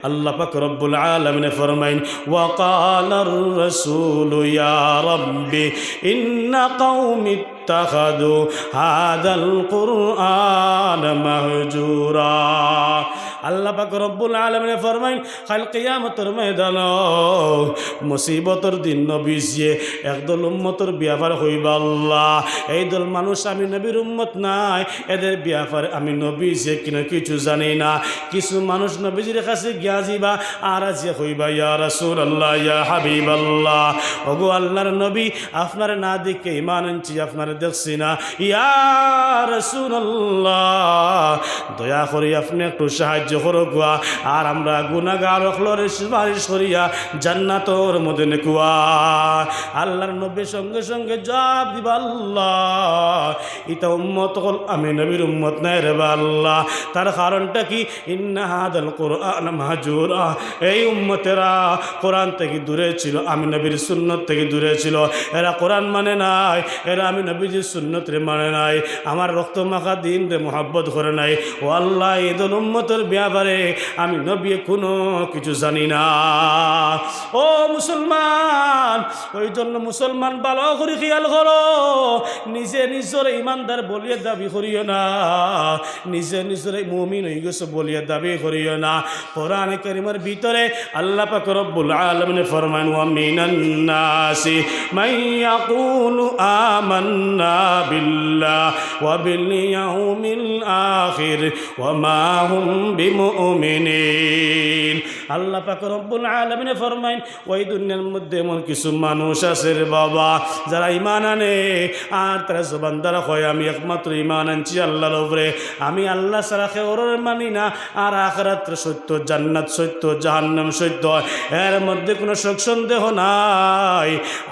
আল্লাহ পাক রব্বুল আলামিন ফরমাইন ওয়াকালার রাসূল ইয়া রাব্বি ইন্না কওমি ইত্তাখাযু হাদাল কুরআন মাহজুরা আল্লাহ পাক রব্বুল আলামিন ফরমাইন, কাল কিয়ামতের ময়দান মুসিবতর দিন নবীজিয়ে একদল উম্মতর বিয়াফার হইবা আল্লাহ। এই দল মানুষ আমি নবীর উম্মত নাই, এদের বিয়াফার আমি নবীজিয়ে কিনা কিছু জানি না। কিছু মানুষ নবীজির কাছে গিয়া যাইবা, আর যে হইবা, ইয়া রাসূল আল্লাহ ইয়া হাবিব আল্লাহ ওগো আল্লাহর নবী, আপনার না দেখে ইমান আনছি, আপনার দেখছি না। ইয়া রাসূল দয়া করি আপনি একটু সাহায্য করো গুয়া। আর আমরা গুনাগার অখলরে সুপারিশ করিয়া জান্নাতর মধ্যে নেকুয়া আল্লাহর নবীর সঙ্গে সঙ্গে জবাব দিবা আল্লাহ। ইতা উম্মত হল, আমি নবীর উম্মত নাই রে আল্লাহ। তার কারণটা কি? ইন্না হাদাল কোরআন মাহজুরা। এই উম্মতেরা কোরআন থেকে দূরে ছিল, আমি নবীর সুন্নত থেকে দূরে ছিল। এরা কোরআন মানে নাই, এরা আমি নবীজির সুন্নত রে মানে নাই, আমার রক্ত মাখা দিন রে মোহাব্বত করে নাই। ও আল্লাহ ঈদুল উম্মতের ব্যাপারে আমি নবী কোনো কিছু জানি না। ও মুসলমান, ওই জন্য মুসলমান ভালো করে খেয়াল করো, নিজে নিজের ইমানদার বলিয়ে দাবি করিও না, নিজে নিজের মুমিন হয়ে গেছে বলিয়ে দাবি করিও না। কোরআন করিমের ভিতরে আল্লাহ পাক রব্বুল আলামিন ফরমান ওয়া মিনান নাসি মান ইয়াকুলু আমান্না বিল ইয়াউমিল আখির ওয়া মা হুম বিমুমিনিন আল্লাহ পাক রব্বুল আলামিন ফরমাইন, ওই দুনিয়ার মধ্যে এমন কিছু মানুষ আছে রে বাবা, যারা ইমান আনে, আর তারা জবান দ্বারা হয় আমি একমাত্র ইমান আনছি আল্লাহর উপরে। আমি আল্লাহ সারা খেওর মানি না। আর আখরাত সত্য, জান্নাত সত্য, জাহান্নাম সত্য, এর মধ্যে কোনো শোক সন্দেহ নাই।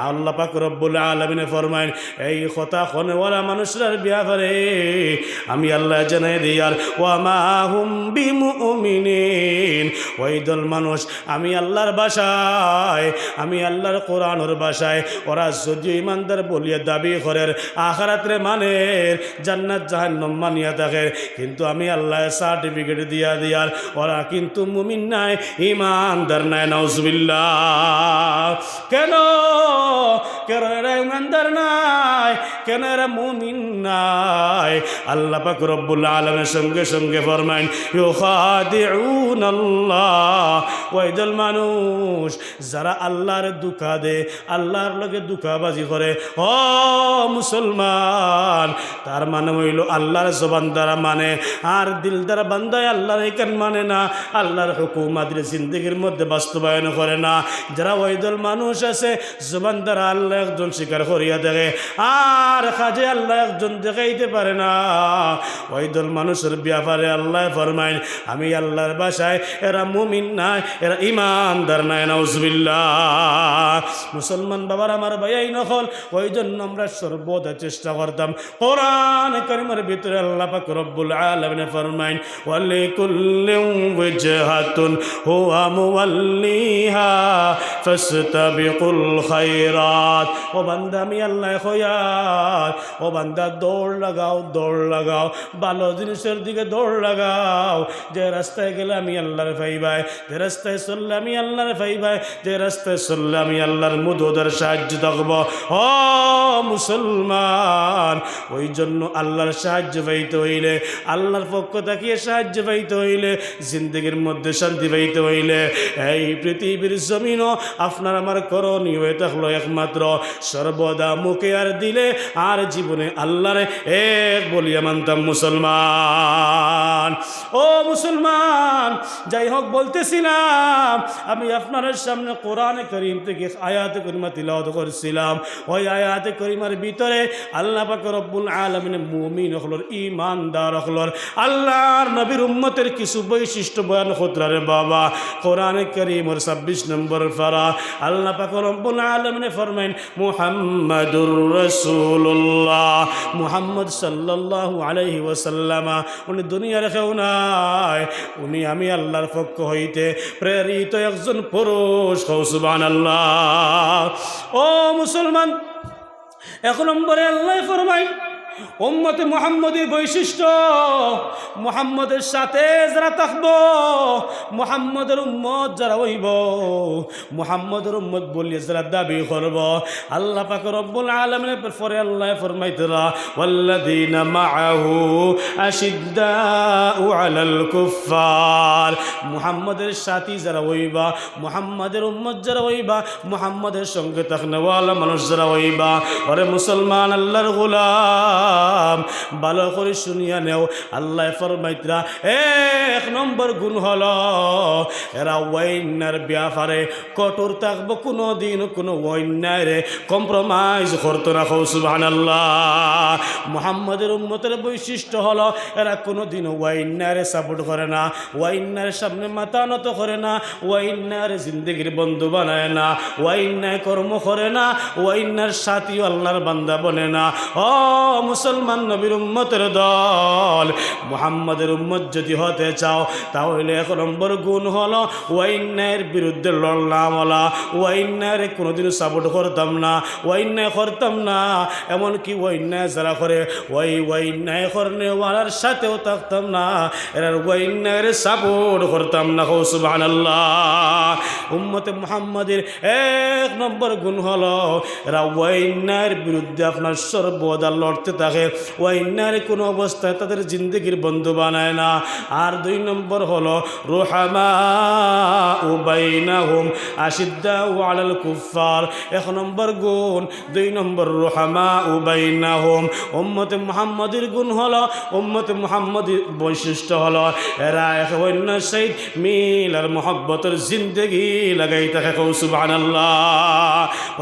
আল্লাহ পাক রব্বুল আলমিনে ফরমাইন, এই কথা খনেওয়ালা মানুষরার ব্যাপারে আমি আল্লাহ জানাই দিই, আর ওয়ামা হুম বিমুমিনিন। ওই দল মানুষ, আমি আল্লাহর বাসায়, আমি আল্লাহর কোরআনের বাসায়। ওরা যদিও ইমানদার বলিয়া দাবি করেন আখারাত্রে মানের জান্নাত জাহান্নাম মানিয়া থাকে। কিন্তু আমি আল্লাহ সার্টিফিকেট দিয়া দিয়ার ওরা কিন্তু মুমিন নাই, ইমানদার নাই, নাউজবিল্লাহ। কেন? কেন এরা ইমানদার নাই? কেন এরা মুমিন নাই? আল্লাহ পাক রব্বুল আলমের সঙ্গে সঙ্গে ফরমাইন ইউখাদিউন আল্লাহ ওইদল মানুষ, যারা আল্লাহর দুঃখা দে, আল্লাহর লগে দুঃখাবাজি করে, ও মুসলমান, তার মানে হইল আল্লাহর জবান দ্বারা মানে আর দিল দ্বারা বান্দায় আল্লাহর এখান মানে না, আল্লাহর হুকুমাদের জিন্দগির মধ্যে বাস্তবায়ন করে না। যারা ওইদল মানুষ আছে, জবান দ্বারা আল্লাহ একজন স্বীকার করিয়া দেখে, আর কাজে আল্লাহ একজন দেখাইতে পারে না। ওইদল মানুষের ব্যাপারে আল্লাহ ফরমাইন, আমি আল্লাহর বাসায়, এরা মুমিন নাই, এরা ইমানদার নাই, নাউজবিল্লাহ। মুসলমান বাবার আমার ভাইয়াই নকল ওই জন্য আমরা সর্বদা চেষ্টা করতাম। কোরআন করিমের ভিতরে আল্লাহ পাক রব্বুল আলামিন ফরমাইন ওয়ালি কুল্লিন ওয়াজহাতুন হুয়া মুওয়াল্লিহা ফাসতাবিকুল খায়রাত। ও বান্দা, আমি আল্লাহ খয়ার ও বান্দা, দৌড় লাগাও দৌড় লাগাও। ভালো জিনিসের দিকে দৌড় লাগাও। যে রাস্তায় গেলে আমি আল্লাহর ফাইবাই যে রাস্তায় চললে আমি আল্লাহর ফাইবাই যে রাস্তায় চললে আমি আল্লাহর মুদোদের সাহায্য থাকব। ও মুসলমান, ওই জন্য আল্লাহর সাহায্য পাইতে হইলে, আল্লাহর পক্ষ তাকিয়ে সাহায্য পাইতে হইলে, জিন্দগির মধ্যে শান্তি পাইতে হইলে, এই পৃথিবীর জমিনও আপনার আমার করণীয় হয়ে থাকল একমাত্র সর্বদা মুখে আর দিলে আর জীবনে আল্লাহরে এক বলিয়া মানতাম মুসলমান। ও মুসলমান, যাই হোক বলতেছিলাম আমি আপনার সামনে কোরআনে করিম থেকে আয়াতে করিমা তিলাওয়াত করছিলাম। ওই আয়াতে করিমার ভিতরে আল্লাহ পাক রব্বুল আলমিন মুমিন হলর ইমানদার হলর, আল্লাহর নবীর উম্মতের কিছু বৈশিষ্ট্য বয়ান হতরারে বাবা। কোরআনে করিমর ছাব্বিশ নম্বর ফারা আল্লাহ পাক রব্বুল আলমিনে ফরমাইন, মুহাম্মাদুর রসুল্লাহ মুহাম্মদ সাল্লাল্লাহু আলাইহি ওয়াসাল্লামা, উনি দুনিয়ার কেউ নাই। উনি আমি আল্লাহর পক্ষ হইতে প্রেরিত একজন পুরুষ হৌসুবান আল্লাহ ও মুসলমান এক নম্বরে আল্লাহ ফরমাই উম্মতে মোহাম্মদের বৈশিষ্ট্য মোহাম্মদের সাথে যারা থাকবো মোহাম্মদের উম্মত যারা হইব মোহাম্মদের উম্মত বলিয়ে যারা দাবি করব আল্লাহ পাক রব্বুল আলমিনের পরে আল্লাহ ফরমাইতরা والذين معه أشداء على الكفار মুহাম্মদের সাথী যারা হইবা মুহাম্মাদের উম্মত যারা হইবা মুহাম্মাদের সঙ্গে থাকনেওয়ালা মানুষ যারা হইবা ওরে মুসলমান আল্লাহর গোলাম ভালো করে শুনিয়া নেও। আল্লাহ ফরমাইতরা, এক নম্বর গুণ হল, এরা ওয়াইনার ব্যাপারে কঠোর থাকব কোনো দিন কোনো ওয়াইনারে কম্প্রোমাইজ করতো না। সুবাহান আল্লাহ মুহাম্মাদের উম্মতের বৈশিষ্ট্য হলো, এরা কোনো দিন ওয়াইনারে সাপোর্ট করে না। ওয়াইনার সামনে মাথা নত করে না। ওয়াইনার জিন্দগির বন্ধু বানায় না। ওয়াইনায় কর্ম করে না। ওয়াইনার সাথী আল্লাহর বান্দা বনে না। ও মুসলমান নবীর উম্মতের দল। মুহাম্মাদের উম্মত যদি হতে চাও, তাহলে এক নম্বর গুণ হলো ওয়াইন্যায়ের বিরুদ্ধে লড়লাম ওলা ওয়াইনারে কোনোদিন সাপোর্ট করতাম না ওয়াইনায় করতাম না। এমনকি ওয়াইনায় যারা করে, ওই ওয়াইনায় করনেওয়ালার সাথেও থাকতাম না এরা ওয়াইনায়ের সাপোর্ট করতাম না। হো সুবাহ উম্মতে মুহাম্মাদের এক নম্বর গুণ হলো, এরা ওয়াইন্যায়ের বিরুদ্ধে আপনার সর্বদা লড়তে থাকে ওয়াইনায়ের কোনো অবস্থায় তাদের জিন্দগির বন্ধু বানায় না। আর দুই নম্বর হলো রোহামা উবাইনাহুম আশিদ্দা ওয়ালাল কুফার এক নম্বর গুণ, দুই নম্বর রোহামা উবাইনাহুম উম্মতে মুহাম্মদের গুণ হলো, উম্মতে মুহাম্মদের বৈশিষ্ট্য হলো, এরা এক অন্য সেই মিল আর মোহব্বতের জিন্দগি লাগাই থাকে সুবান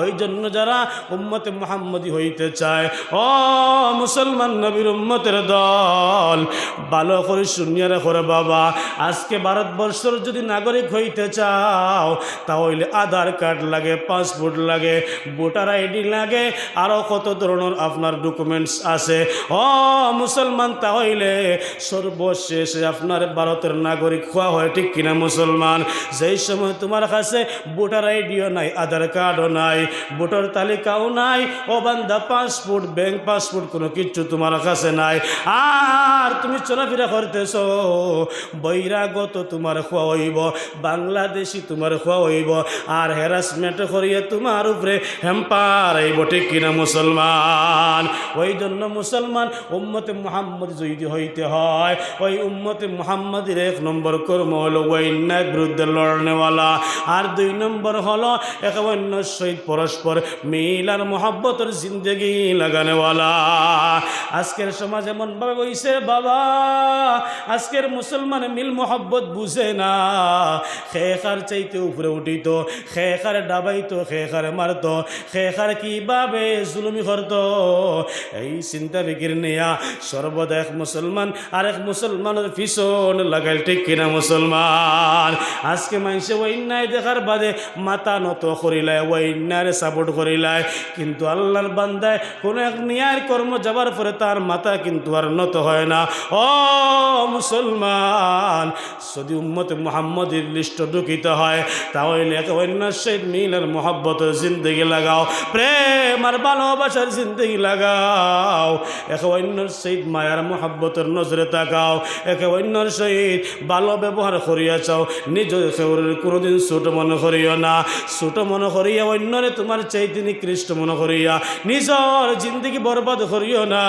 ওই জন্য যারা উম্মতে মুহাম্মদি হইতে চায়, ও মুসলমান নবীর উম্মতের দল। ভালো করে শুনিয়া করে বাবা। আজকে ভারতবর্ষের যদি নাগরিক হইতে চাও, তাহলে আধার কার্ড লাগে, পাসপোর্ট লাগে, ভোটার আইডি লাগে আরও কত ধরনের আপনার ডকুমেন্টস আছে। ও মুসলমান, তাহলে সর্বশেষে আপনার ভারতের নাগরিক হওয়া হয় ঠিক কিনা মুসলমান? যেই সময় তোমার কাছে ভোটার আইডিও নাই, আধার কার্ডও নাই, ভোটার তালিকাও নাই, ও বান্দা পাসপোর্ট ব্যাংক পাসপোর্ট কোনো কিছু তোমার কাছে নাই। আর তুমি চলাফেরা করতেছ, বৈরাগত তোমার খোয়া হইব, বাংলাদেশি তোমার খোয়া হইব, আর হ্যারাসমেন্ট করিয়ে তোমার উপরে হেম্পার আইব, ঠিক কিনা মুসলমান? ওই জন্য মুসলমান, উম্মতে মোহাম্মদ যদি হইতে হয়, ওই উম্মতে মোহাম্মদের এক নম্বর কর্ম হলো ওয়াইন্যায় বিরুদ্ধে লড়নেওয়ালা। আর দুই নম্বর হলো এক অন্য সহিত পরস্পর মিল আর মোহাব্বতের জিন্দগি লাগানেওয়ালা। আজকের সমাজ এমনভাবে বইছে, বাবা, আজকের মুসলমান মিল মোহাব্বত বুঝে না। খেখার চাইতে উপরে উঠিত, খেখার ডাবাইতো, খেখারে মারতো, খেখার কীভাবে জুলুমি করত? এই চিন্তা বিকির নেয়া সর্বদা এক মুসলমান আর এক মুসলমানের ভীষণ লাগাইল ঠিক কিনা মুসলমান? আজকে মানুষে অন্যায় দেখার বাদে মাথা নত করিলায় অন্যায় সাপোর্ট করিলায়। কিন্তু আল্লাহর বান্দায় কোনো এক ন্যায়ের কর্ম যাবার পরে তার মাথা কিন্তু আর নত হয় না। ও মুসলমান, যদি উম্মত মোহাম্মদের লিস্ট ঢুকিতে হয়, তাহলে এক অন্য সেই মিল আর জিন্দগি লাগাও, প্রেম আর ভালোবাসার জিন্দগি লাগাও। এক অন্য সেই মায়ার মোহাব্বতের নজরে তাকাও, একে অন্যর সহিত ভালো ব্যবহার করিয়া চাও, নিজ কোনোদিন ছোট মনে করিও না। ছোট মনে করিয়া অন্যরে তোমার চাইতে নিকৃষ্ট মনে করিয়া, নিজর জিন্দগি বরবাদ করিও না।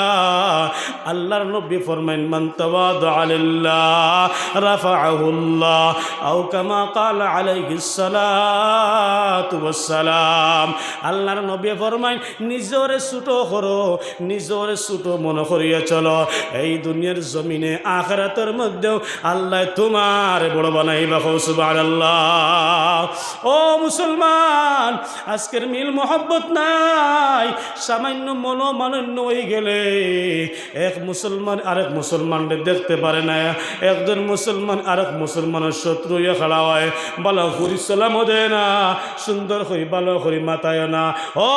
আল্লাহর নব্বী ফরমাইন মন্তবাদ আলিল্লাহ রাফাহুল্লাহ আও কামা কাল আল্লাহর নবী ফরমাইন, নিজরে ছোট করো নিজরে ছোট মনে করিয়া চলো। এই দুনিয়ার জমিনে আখরাতের মধ্যেও আল্লাহ তোমার বড় বানাইবা। হোসবার আল্লাহ ও মুসলমান, আজকের মিল মোহব্বত নাই, সামান্য মনোমানন্য হয়ে গেলে এক মুসলমান আরেক মুসলমানদের দেখতে পারে না। একজন মুসলমান আরেক মুসলমানের শত্রু ইয়ে খেলা হয়। ভালো করি সালামও দেয় না, সুন্দর হই ভালো করি মাতায় না ও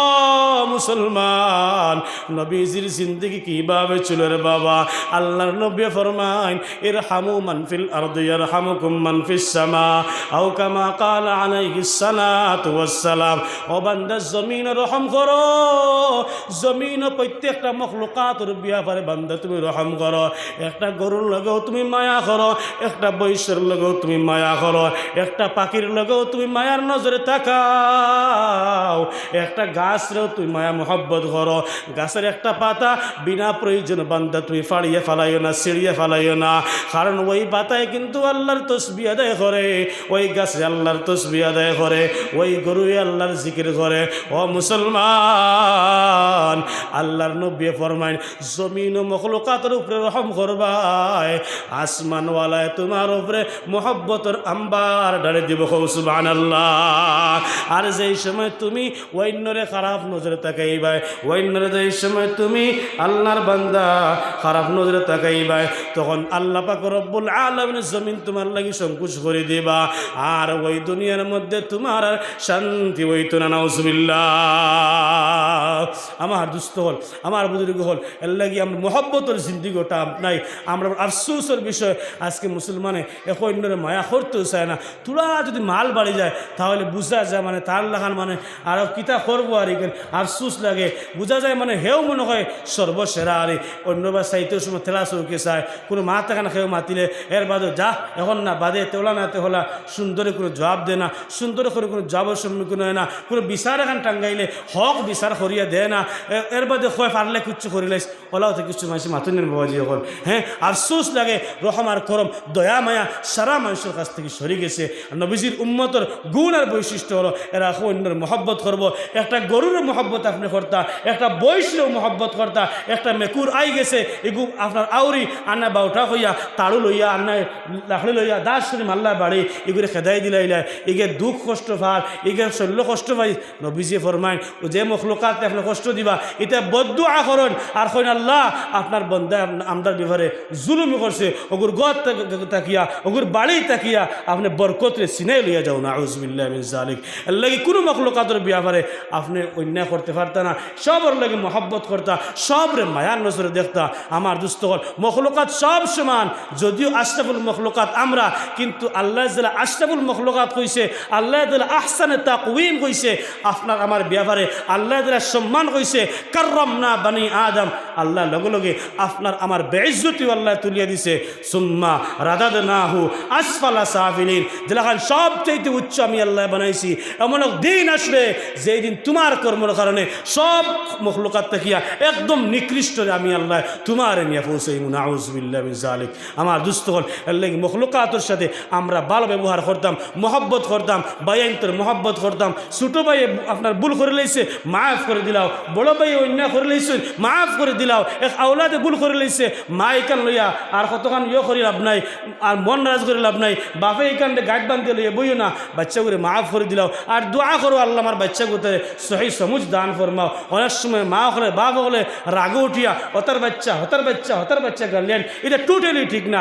মুসলমান, নবীজির জিন্দগি কীভাবে ছিল রে বাবা? আল্লাহর নবী ফরমাইন এর হামু মানফিল আরদিয়ার হামুকুম মানফিস সামা, আও কামা কাল সালাতু ওয়াস সালাম ও বান্দা, জমিন রহম করো। জমিন প্রত্যেকটা মখলুকাতর বিয়াফারে বান্দা তুমি রহম করো। একটা গরুর লগেও তুমি মায়া করো, একটা বৈশ্যের লগেও তুমি মায়া করো, একটা পাখির লগেও তুমি মায়ার নজরে তাকাও, একটা গাছরেও তুমি মায়া মোহব্বত করো। গাছের একটা পাতা বিনা প্রয়োজন বান্দা তুমি ফাড়িয়ে ফালাইও না, ছিঁড়িয়ে ফালাইও না। কারণ ওই পাতায় কিন্তু আল্লাহর তসবি আদায় করে, ওই গাছে আল্লাহর তসবি আদায় করে। ওই গরুই আল্লাহর জিকির করে। ও মুসলমান, আল্লাহর নব্বী ফরমাইন, জমিন ও মখলুকাতের উপরে রহম করবাই আসমানওয়ালায় তোমার উপরে মোহব্বতর আম্বার ডালে দিব সুবান আল্লাহ আর যেই সময় তুমি অন্যরে খারাপ নজরে তাকাইবাই অন্যরে যেই সময় তুমি আল্লাহর বান্দা খারাপ নজরে তাকাইবাই তখন আল্লাহ পাক রব্বুল আলমিন জমিন তোমার লাগি সংকুচ করে দিবা। আর ওই দুনিয়ার মধ্যে তোমার আর শান্তি হইতো না, নাউজুবিল্লাহ। আমার দুস্থ হল, আমার বুজুর্গ হল, এর লাগি আমরা মোহব্বতর জিন্দিগোটা নাই। আমরা আফসোসের বিষয়, আজকে মুসলমানে অন্যের মায়া করতেও চায় না। তোরা যদি মাল বাড়ি যায়, তাহলে বুঝা যায় মানে তার লাগান মানে আরও কিতা করব আর এখানে। আফসোস লাগে, বোঝা যায় মানে হেও মনে হয় সর্বসেরা আরে। অন্যবার চাইতেও সময় থেলা চৌকে চায়, কোনো মা তাকান খেয়েও মাতিলে, এর বাদে যা, এখন না বাদে তেওলা না তেহলা সুন্দরে কোনো জবাব দেয় না, সুন্দর করে কোনো জবাবের সম্মুখীন হয় না, কোনো বিচার এখন টাঙ্গাইলে হক বিচার করিয়া দেয় না। এর বাদে হয় পারলে কিচ্ছু করিলাইস ওলাও তো কিছু মানুষ মাতুনের বাবাজি এখন হ্যাঁ আফসোস লাগে রহম আর করম দয়া, মায়া সারা মানুষের কাছ থেকে সরে গেছে। নবীজির উম্মতর গুণ আর বৈশিষ্ট্য হলো এরা অন্যের মহব্বত করব একটা গরুর মহব্বত আপনি করতা একটা বৈষ্ণব মহব্বত করতা একটা মেকুর আই গেছে এগু আপনার আউরি আন্না বাউটা হইয়া তাড়ু লইয়া আন্না লাখড়ি লইয়া, দাস মাল্লা বাড়ি এগুলো খেদাই দিলাইলা এগে দুঃখ কষ্ট ভার এগে শল্য কষ্ট পাই নবীজি ফরমাইন ও যে মখলুকাত আপনি কষ্ট দিবা এটা বদ্ধ আহরণ আর কইন আল্লাহ আপনার বন্ধা আমদার বিভারে জুলুমি করছে ওগুর গদ তাকিয়া ওগুর বাড়ি তাকিয়া, আপনি বরকতরে সিনাই লইয়া যাও না আউজবিল্লাহ মিন জালিক লাগি কোনো মখলুকাতের বিয়াভারে আপনি অন্যায় করতে পারতা না সবর লাগে মহব্বত করতা সবরে মায়ার নজরে দেখতা। আমার দুস্থ হল মখলুকাত সব সমান, যদিও আশরাফুল মখলুকাত আমরা, কিন্তু আল্লাহ জেলা আশরাফুল মখলুকাত কইছে, আল্লাহ জেলা আহসানে তাকুইম কইছে আপনার আমার ব্যাপারে আল্লাহ জেলা সম্মান কইছে না বানি আদম। আল্লাহ লগে লগে আপনার আমার বেইজ্জতি আল্লাহ তুলিয়া দিছে। সুম্মা রাদাদ না হু আসফালা সাহাফিলিন যেলাখান সবচাইতে উচ্চ আমি আল্লাহ বানাইছি। এমন এক দিন আসবে যেই দিন তোমার কর্মর কারণে সব মখলুকাত তাকিয়া একদম নিকৃষ্ট আমি আল্লাহ তোমার নিয়ে পৌঁছাই নাউজবিল্লাহ জালিক আমার দুস্থ হল এর লাগি মখলুকাতর সাথে আমরা ভালো ব্যবহার করতাম, মহব্বত করতাম বাইন্তর মহব্বত করতাম। ছোটো ভাই আপনার ভুল করে লাইছে, মাফ করে দিলাও। বড় ভাই অন্যায় করে লাইছে, মাফ করে দিলাও। এক আওলাদে ভুল করে লাইছে মা এখান লইয়া আর কতখান ইয়ে করি লাভ নাই, আর মন রাজ করে লাভ নাই। বাপে এখান গাইড বান্ধে লইয়া বইও না বাচ্চা করে মাফ করে দিলাও। আর দোয়া করো আল্লাহ আমার বাচ্চা করতে সহি সমুজ দান ফরমাও। অনেক সময় মা হলে, বাপ হলে রাগ উঠিয়া, হতার বাচ্চা হতার বাচ্চা হতার বাচ্চা গার্লিয়ান এটা টোটালি ঠিক না।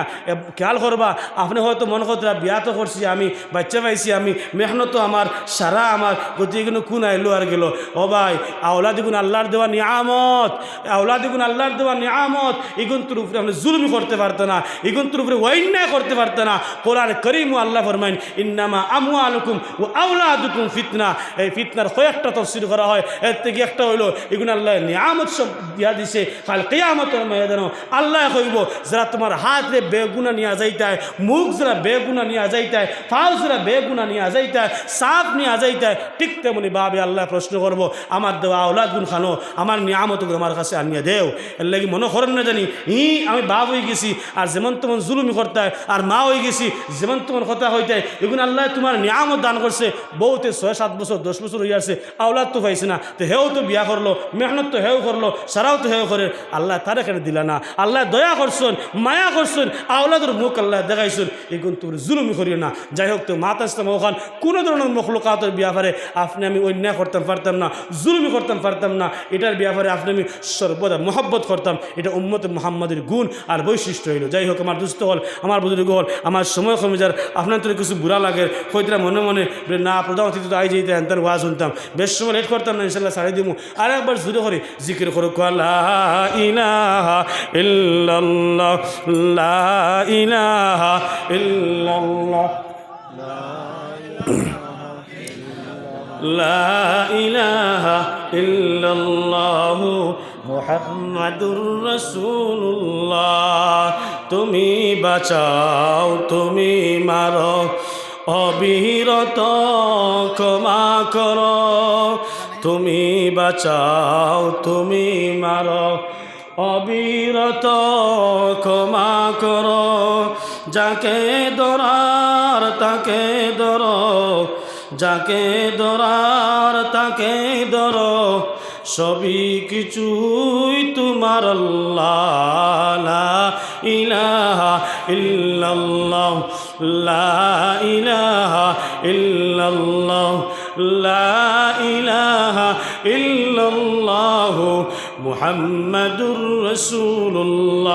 খেয়াল করবা, আপনি হয়তো মনে করতে বিয়া তো করছি আমি, বাচ্চা পাইছি আমি, মেহনত আমার সারা আমার গতি কোনো আইলো আর গেল। ও ভাই আওলা দেখুন আল্লাহর দেওয়া নিয়ামত আওলা দেখুন আল্লাহর দেওয়া নিয়ামত এগুন তোর উপরে আপনি জুলমি করতে পারতো না এগুন তোর উপরে অন্যায় করতে পারতো না। কোরআন করিম আল্লাহ ফরমাইন, ইন্নামা আমু আলুকুম ও আউলা দুকুম ফিতনা। এই ফিতনার কয়েকটা তফসির করা হয়, এর থেকে একটা হইল এগুন আল্লাহ নিয়ামত সব দিয়া দিছে কাল কেয়ামতের ময়দানো আল্লাহ কইব, যারা তোমার হাতে বেগুনা নিয়ে যাইতায়, মুখ যারা বেগুনা নিয়ে যাইতায় ফাউ যারা বেগুনা নিয়ে যাইতায় সাপ নিয়ে যাইতায় ঠিক তেমনি বাবে আল্লাহ প্রশ্ন করব, আমার দেওয়া আওলাদ গুণ খানো, আমার নিয়ামত আমার কাছে আনিয়ে দেও। এর লাগি মনে করেন না জানি, ই, আমি বাপ হয়ে গেছি, আর যেমন তেমন জুলুমি করতে আর মা হয়ে গেছি, যেমন তেমন কথা হইতে এগুলো আল্লাহ তোমার নিয়ামত দান করছে বহুতে ছয়, সাত বছর, দশ বছর হয়ে আছে, আওলাদ তো পাইছে না, তো হেও তো বিয়া করল, মেহনত তো হেও করল, সারাও তো হেও করে, আল্লাহ তার এখানে দিলা না? আল্লাহ দয়া করছেন, মায়া করছেন, আওলাদের মুখ আল্লাহ দেখাইছেন এগুলো তুমি জুলুমি করিও না। যাই হোক, তো মাতা ইসলাম ওখান কোনো ধরনের মখলুকাতের ব্যাপারে আপনি আমি অন্যায় করতাম, পারতাম না, জুলুমি করতাম, পারতাম না। এটার ব্যাপারে আপনি আমি সর্বদা মহব্বত করতাম। এটা উম্মত মোহাম্মদের গুণ আর বৈশিষ্ট্য হইল। যাই হোক, আমার দুস্থ হল, আমার বুজুর্গ হল, আমার সময় কমে যার, আপনার তো কিছু বুড়া লাগে হয়তো মনে মনে না প্রধান অতিথি তো আই যেতে হ্যান তার ওয়াজ শুনতাম। বেশ সময় লেট করতাম না, ইনশাল্লাহ সাড়ে দিব আর একবার জুড়ে করে, জিকির করো ইলাহা ইল্লাল্লাহ ইলাহা ইল্লাল্লাহ। لا إله إلا الله মোহাম্মদুর রসুল্লাহ তুমি বাঁচাও তুমি মারো অবিরত ক্ষমা করো তুমি বাঁচাও তুমি মারো অবিরত ক্ষমা করো যাকে দরার তাকে ধরো যাকে দরার তাকে ধরো সবই কিছুই তোমার ইলাহা ইল্লাল্লাহ, লা ইলাহা ইল্লাল্লাহ, লা ইলাহা ইল্লাল্লাহ, মুহাম্মাদুর রাসূলুল্লাহ।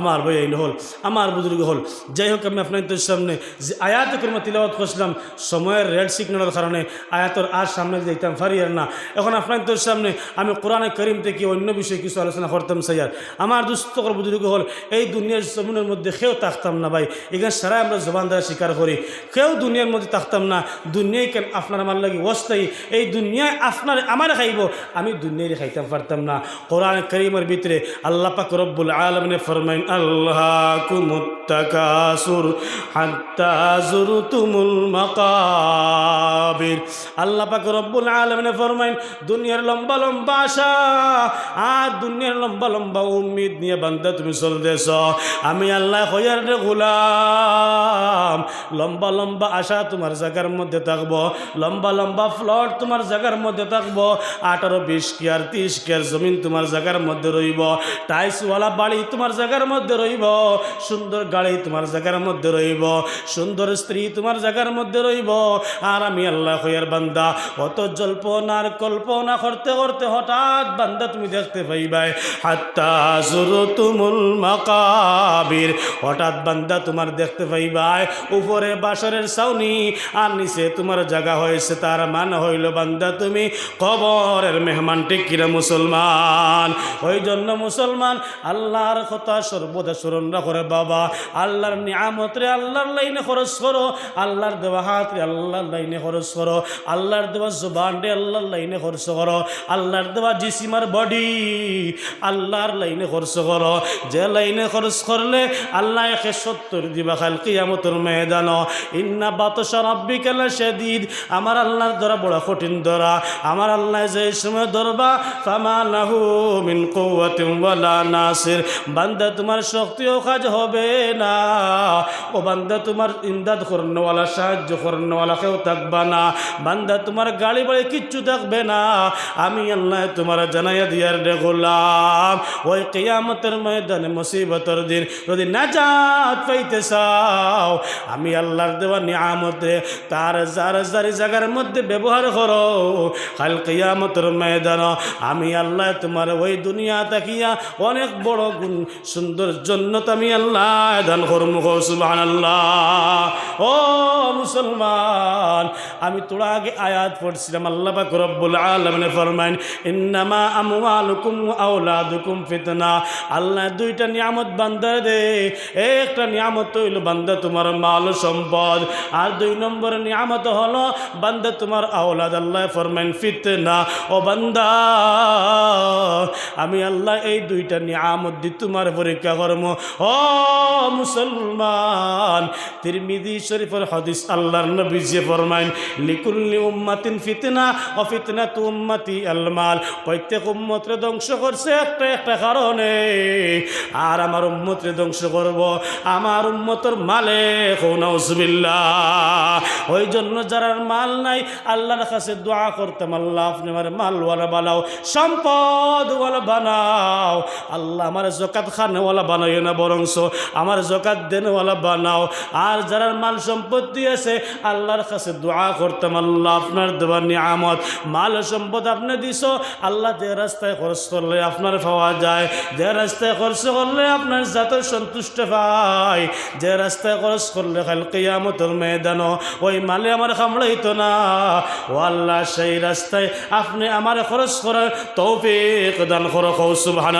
আমার এই হল, আমার বুজুর্গ হল। যাই হোক, আমি আপনাদের সামনে যে আয়াত করিমা তিলাওয়াত করছিলাম, সময়ের রেড সিগন্যালের কারণে আয়াতর আর সামনে যাইতাম পারি আর না। এখন আপনাদের সামনে আমি কোরআনে করিম থেকে অন্য বিষয়ে কিছু আলোচনা করতাম সাইয়ার আমার দুস্থকর বুজুর্গ হল, এই দুনিয়ার জমিনের মধ্যে কেউ থাকতাম না ভাই। এখানে সারা আমরা জবান দ্বারা স্বীকার করি। কেউ দুনিয়ার মধ্যে থাকতাম না। দুনিয়ায় কেন আপনার আমার লাগে অস্থায়ী? এই দুনিয়ায় আপনার আমার খাইব, আমি দুনিয়ায় খাইতাম, পারতাম না। কোরআন করিমের ভিতরে আল্লাহ পাক রব্বুল আলমিনে ফরমাইন আল্লাহ কুমুত্তাকাসুর হাত্তা জুরতুমুল মাকাবির। আল্লাহ পাক রব্বুল আলমিনে ফরমাইন, দুনিয়ার লম্বা লম্বা আশা আর দুনিয়ার লম্বা লম্বা উম্মিদ নিয়ে বান্দা তুমি চলতেছ। আমি আল্লাহ হইয়ার রে গোলাম। লম্বা লম্বা আশা তোমার জায়গার মধ্যে থাকব। লম্বা লম্বা ফ্লট তোমার জায়গার মধ্যে থাকব। আঠারো, বিশ কেয়ার, তিরিশ কেয়ার জমিন তোমার জায়গার মধ্যে রইব। টাইসওয়ালা বাড়ি তোমার জায়গার মধ্যে রইব, সুন্দর গাড়ি তোমার জায়গার মধ্যে রইব, সুন্দর স্ত্রী তোমার জায়গার মধ্যে রইব। আর আমি আল্লাহ হইয়ার বান্দা, অত জল্পনার কল্পনা করতে করতে হঠাৎ বান্দা তুমি দেখতে পাইবাই। হাত্তা তুমুল মাকাবির, হঠাৎ বান্দা তোমার দেখতে পাইবাই। উপরে বাসরের ছাউনি, আর নিচে তোমার জায়গা হয়েছে, তার মান হইল বান্দা তুমি কবরের মেহমান টিকিরা মুসলমান? ওই জন্য মুসলমান আল্লাহর কথা সর্বদা স্মরণ বাবা। আল্লাহর আল্লাহর লাইনে খরচ করো। আল্লাহর দেওয়া আল্লাহর লাইনে খরচ করো। আল্লাহর দেওয়া আল্লাহর লাইনে খরচ করো। আল্লাহর দেওয়া জিসিমার বডি, আল্লাহর লাইনে খরচ করো। যে লাইনে খরচ করলে আল্লাহ একে সত্তর দিবা খাল কিয়ামতর ময়দান। ইন্না বাতসা রব্বিকালা সেদিদ আমার আল্লাহর ধরা বড় কঠিন ধরা আমার আল্লাহ যে সময় ধরবা, ফামা লাহু মিন কুওয়াতিন ওয়ালা নাসির। বান্দা তোমার শক্তিও কাজ হবে না। ও বান্দা, তোমার ইমদাদ করনেওয়ালা সাহায্য করনেওয়ালা কেউ থাকবা না। বান্দা, তোমার গাড়ি বাড়ি কিচ্ছু থাকবে না। আমি আল্লাহ তোমার জানাইয়া দিয়ার রে গোলাম। ওই কেয়ামতের ময়দানে মুসিবতর দিন যদি না নাজাত পাইতে চাও, আমি আল্লাহর দেওয়া নিয়ামতে তার যার যারি জায়গার মধ্যে ব্যবহার করো। কাল কেয়ামতের ময়দান আমি আল্লাহ তোমার ওই দুনিয়া তাকিয়া অনেক বড় গুণ সুন্দর জন্নত আমি আল্লাহ দান করমু সুবাহ আল্লাহ ও মুসলমান, আমি তোরা আগে আয়াত পড়ছিলাম, আল্লাহ পাক রব্বুল আলামিন ফরমাইন, ইন্নামা আমওয়ালুকুম আওলাদুকুম ফিতনা। আল্লাহ দুইটা নিয়ামত বান্দার দে, একটা নিয়ামত হইল বান্দা তোমার মাল সম্পদ, আর দুই নম্বর নিয়ামত হলো বান্দা তোমার আওলাদ, আল্লাহ ফরমাইন, ফিতনা। ও বান্দা, আমি আল্লাহ এই দুইটা নিয়ামত দি তোমার পরীক্ষা কর্ম ও মুসলমান তিরমিদি শরীফের হদিস আল্লাহর নবী যে ফরমাইন, লিকুল্লি উম্মাতিন ফিতনা, ও ফিতনা তু উম্মাতি আলমাল প্রত্যেক উম্মতরে ধ্বংস করছে একটা একটা কারণে। আর আমার উম্মতরে ধ্বংস করব, আমার উম্মতর মালে কৌনাউজবিল্লা ওই জন্য যারা মাল নাই, আল্লাহর কাছে দোয়া করতাম, আল্লাহ আপনি আমার মালওয়ালা বানাও, সম্পদওয়ালা বানাও। আল্লাহ আমার জকাত খানেওয়ালা বানাইও না বরংস আমার জকাত দেনওয়ালা বানাও। আর যারা মাল সম্পত্তি আছে, আল্লাহর কাছে দোয়া করতাম, আল্লাহ আপনার দেওয়া নিয়ামত। মাল সম্পদ আপনি দিস আল্লাহ যে রাস্তায় খরচ করলে আপনার পাওয়া যায়। যে রাস্তায় খরচ করলে আপনার যাতে সন্তুষ্ট পায়। যে রাস্তায় খরচ করলে খাল কেয়ামতর ময়দান ওই মালে আমার কামড়াইতো না। ও আল্লাহ, সেই রাস্তায় আপনি আমার খরচ করার তৌফিক দান করো সুবহান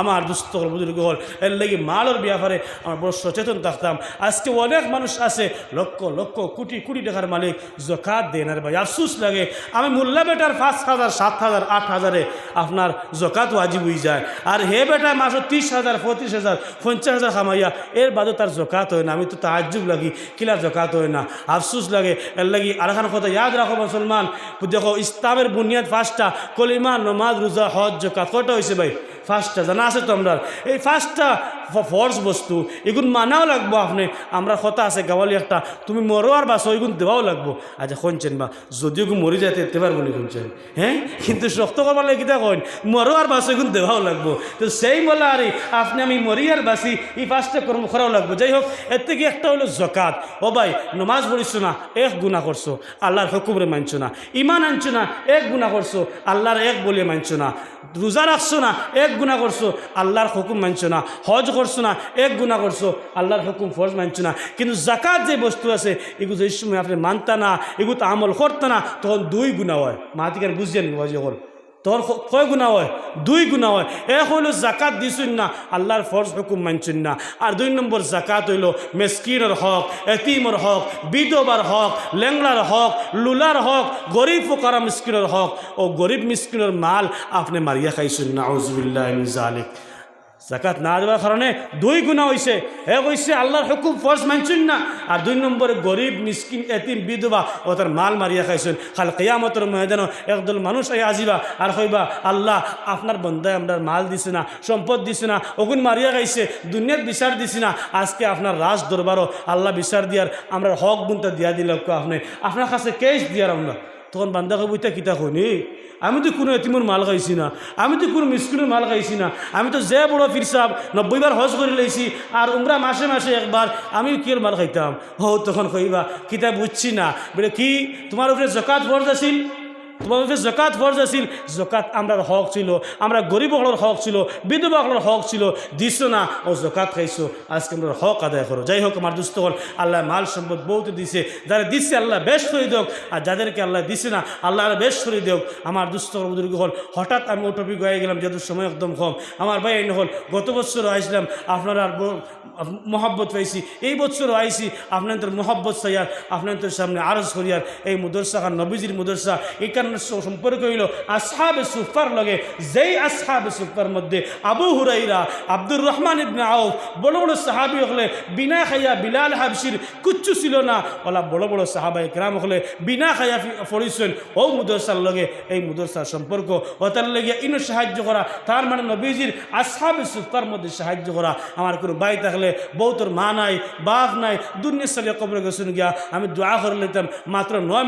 আমার দুস্থ হল বুজুর্গ হল। এর লাগি মালের ব্যাপারে আমার বড় সচেতন থাকতাম। আজকে অনেক মানুষ আছে, লক্ষ লক্ষ, কোটি কোটি টাকার মালিক, জকাত দেন আর ভাই। আফসুস লাগে, আমি মোল্লা বেটার পাঁচ হাজার, সাত হাজার, আট হাজারে আপনার জকাত ওয়াজিব হয়ে যায়। আর হে বেটা, মাসে ত্রিশ হাজার, পঁয়ত্রিশ হাজার, পঞ্চাশ হাজার খামাইয়া এর বাদে তার জকাত হয় না। আমি তো তাজ্জুব লাগি কিলা জকাত হয় না। আফসুস লাগে, এর লাগি আর খান কথা ইয়াদ রাখো মুসলমান। দেখো, ইসলামের বুনিয়াদ পাঁচটা, কলিমা, নমাজ, রোজা, হজ, জকাত কটা হয়েছে ভাই? ফার্স্টটা জানা আছে তো আমরা এই ফার্স্টটা ফর্স বস্তু এগুন মানাও লাগবো আপনি। আমরা কথা আছে গাওয়ালি একটা, তুমি মরো আর বাসো এগুন দেওয়াও লাগবো। আচ্ছা শুনছেন বা যদিও মরি যাইতে এতে পারব নি শুনছেন। হ্যাঁ কিন্তু শক্ত করবার লাগে কিতা কইন মরো আর বাসো এগুন দেওয়াও লাগবো। তো সেই বলা আরে আপনি আমি মরি আর বাসি এই ফার্স্টে কর্ম করাও লাগবো। যাই হোক এর থেকে একটা হলো জকাত। ও ভাই, নমাজ পড়িছো না, এক গুণা করছ আল্লাহর হুকুমরে মানছো না। ইমান আনছো না, এক গুণা করছ আল্লাহর এক বলে মানছো না। রোজা রাখছো না, এক গুণা করছ আল্লাহর হুকুম মানছো না। হজ করছ না, এক গুণা করছ, আল্লাহর হুকুম ফরজ মানছো না। কিন্তু জাকাত যে বস্তু আছে, এগুলো যে সময় আপনি মানতা না, এগুলো আমল করতো না, তখন দুই গুণা হয়। মাতিকার বুঝছেন তখন কয় গুণা হয়? দুই গুণা হয়। এক হইল জাকাত দিছুন না, আল্লাহর ফরজ হুকুম মানছুন না। আর দুই নম্বর জাকাত হইল মেসকিনের হক, এতিমর হক, বিধবার হক লেংলার হক, লুলার হক, গরিব ফোকারা মিসকিনের হক। ও গরিব মিসকিনের মাল আপনি মারিয়া খাইছুন না আউজবিল্লাহ জালিক জাকাত না দেওয়ার কারণে দুই গুণা হয়েছে এক হয়েছে আল্লাহর হুকুম ফর্জ মানছুন না, আর দুই নম্বরে গরিব, মিসকিন, এতিম, বিধবা ও তার মাল মারিয়া খাইছেন। খাল কেয়ামতের ময়দান একদল মানুষ আই আজিবা আর কইবা, আল্লাহ, আপনার বন্ধায় আমরা মাল দিছে না, সম্পদ দিছে না ওগুন মারিয়া খাইছে দুনিয়ার বিচার দিছে না, আজকে আপনার রাজ দরবারও আল্লাহ বিচার দিয়ার, আমরা হক গুনটা দিয়া দিল আপনি, আপনার কাছে কেস দিয়ার আমরা তখন বান্দা কবিতা কিতা শুনি আমি তো কোনো এতিমুর মাল খাইছি না। আমি তো কোনো মিসকিনের মাল খাইছি না। আমি তো যে বড় ফির সাহ নব্বইবার হজ করে লাইছি আর উমরা মাসে মাসে একবার আমি কি মাল খাইতাম? হো, তখন কইবা কিতা বুঝছি না। বলে কি তোমার উপরে জকাত ফর্জ আছিল? তোমার জকাত ফর্জ আছিল জকাত আমরার হক ছিল, আমরা গরিব হকলের হক ছিল, বিধবা হকলের হক ছিল, দিছ না, ও জকাত খাইছো, আজকে আমরা হক আদায় করো। যাই হোক, আমার দুস্থ হল, আল্লাহ মাল সম্পদ বহুত দিছে, যারা দিচ্ছে আল্লাহ বেশ করে দেওক আর যাদেরকে আল্লাহ দিছে না, আল্লাহ আল্লাহ বেশ করে দেওক আমার দুস্থ হল, বুজুর্গ হল, হঠাৎ আমি ও টপিক হয়ে গেলাম, যেহেতু সময় একদম কম। আমার ভাই হল, গত বছরও আইসলাম আপনার আর মহব্বত পাইছি, এই বছরও আইসি আপনাদের মহব্বত সাইয়ার আপনাদের সামনে আরজ করিয়ার এই মুদরসা খান নবীজির মুদরসা এখানে সম্পর্ক হইল আসহাবে সুফার লগে যেই আসহাবে সুফার মধ্যে আবু হুরাইরা আব্দুর রহমান ইবনে আউফ বড় বড় সাহাবি হলে বিনা খাইয়া বিলাল হাবসির কুচ্ছু ছিল না ওলা বড় বড় সাহাবা একরাম হলে বিনা খাইয়া পড়িছেন ও মুদরসার লগে এই মুদরসার সম্পর্ক ও তার লেগে ইনো সাহায্য করা তার মানে নবীজির আসহাবে সুফার মধ্যে সাহায্য করা আমার কোনো বাই থাকলে বউতর মা নাই বাপ নাই দুনিয়া সালিয়া কবরে গেছেন গিয়া আমি দোয়া করে নিতাম মাত্র নয়